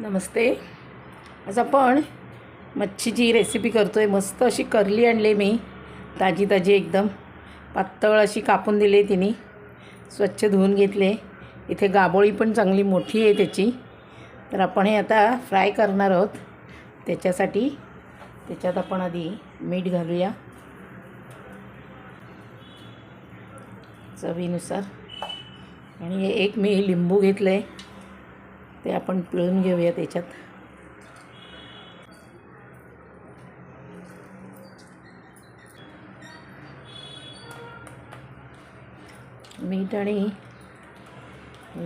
नमस्ते. आज आपण मच्छीची रेसिपी करतो आहे मस्त अशी करली आणली मी. ताजी ताजी एकदम. पातळ अशी कापून दिली तिने. स्वच्छ धुवून घेतले. इथे गाबोळी पण चांगली मोठी आहे त्याची. तर आपण हे आता फ्राय करणार आहोत. त्याच्यासाठी त्याच्यात आपण आधी मीठ घालूया. चवीनुसार. आणि एक मी लिंबू घेतलं आहे ते आपण पिळून घेऊया त्याच्यात. मीठ आणि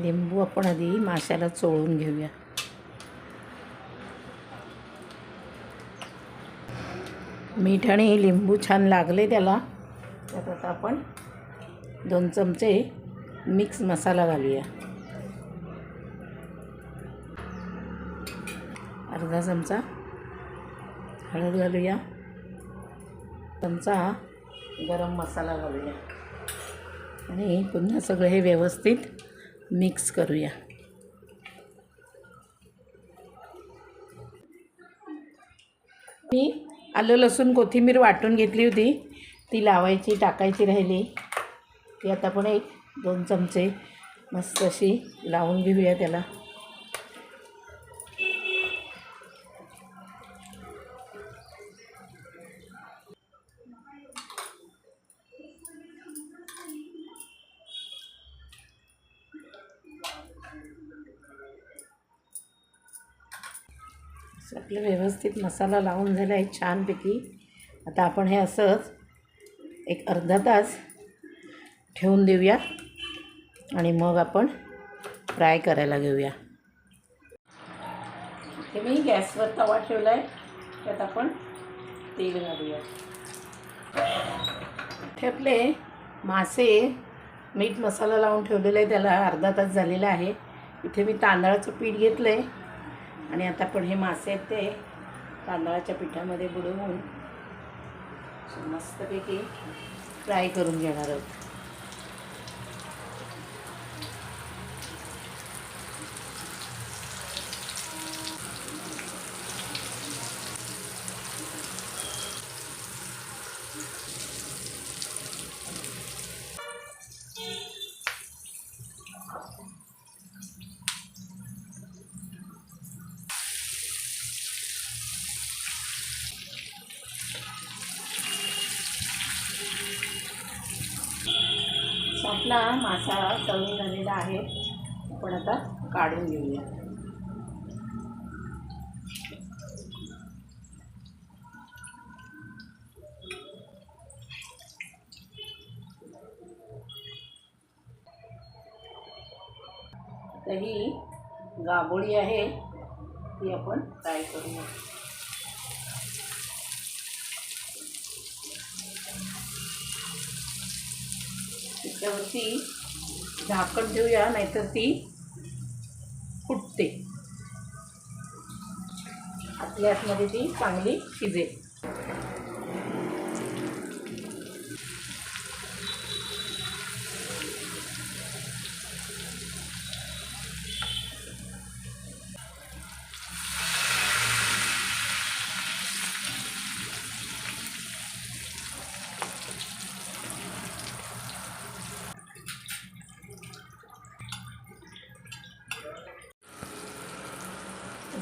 लिंबू आपण आधी माशाला चोळून घेऊया. मीठ आणि लिंबू छान लागले त्याला. त्यात आता आपण दोन चमचे मिक्स मसाला घालूया. अर्धा चमचा हळद घालूया. चमचा गरम मसाला घालूया. आणि पुन्हा सगळं हे व्यवस्थित मिक्स करूया. मी आलं लसूण कोथिंबीर वाटून घेतली होती. ती लावायची टाकायची राहिली. ती आता पण एक दोन चमचे मस्त अशी लावून घेऊया त्याला. आपलं व्यवस्थित मसाला लावून झाला आहे छानपैकी. आता आपण हे असंच एक अर्धा तास ठेवून देऊया आणि मग आपण फ्राय करायला घेऊया. हे मी गॅसवर तवा ठेवला आहे त्यात आपण तेल घालूया. आपले मासे मीठ मसाला लावून ठेवलेला आहे त्याला अर्धा तास झालेला आहे. इथे मी तांदळाचं पीठ घेतलं आहे आणि आता पण हे मासे आहेत ते तांदळाच्या पिठामध्ये बुडवून मस्तपैकी फ्राय करून घेणार आहोत. आपला मासा तळून झालेला आहे. आपण आता काढून घेऊया. ही गाबोळी आहे ती आपण फ्राय करूया. त्याच्यावरती झाकण देऊया नाहीतर ती फुटते. आपल्या आतमध्ये ती चांगली शिजेल.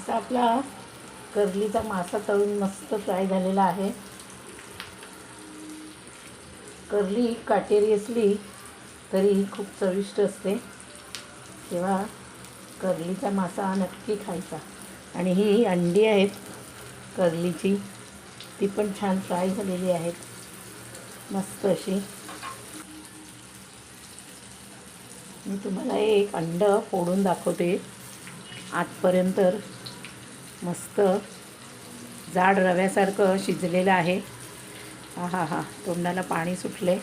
आता आपला करलीचा मासा तळून मस्त फ्राय झालेला आहे. करली काटेरी असली तरी खूप चविष्ट असते. तेव्हा करलीचा मासा नक्की खायचा. आणि ही अंडी आहेत करलीची ती पण छान फ्राय झालेली आहेत. मस्त अशी. मी तुम्हाला एक अंड फोडून दाखवते आतपर्यंत. मस्त जाड रव्यासारखं शिजलेलं आहे. हा हा हा तोंडाला पाणी सुटले.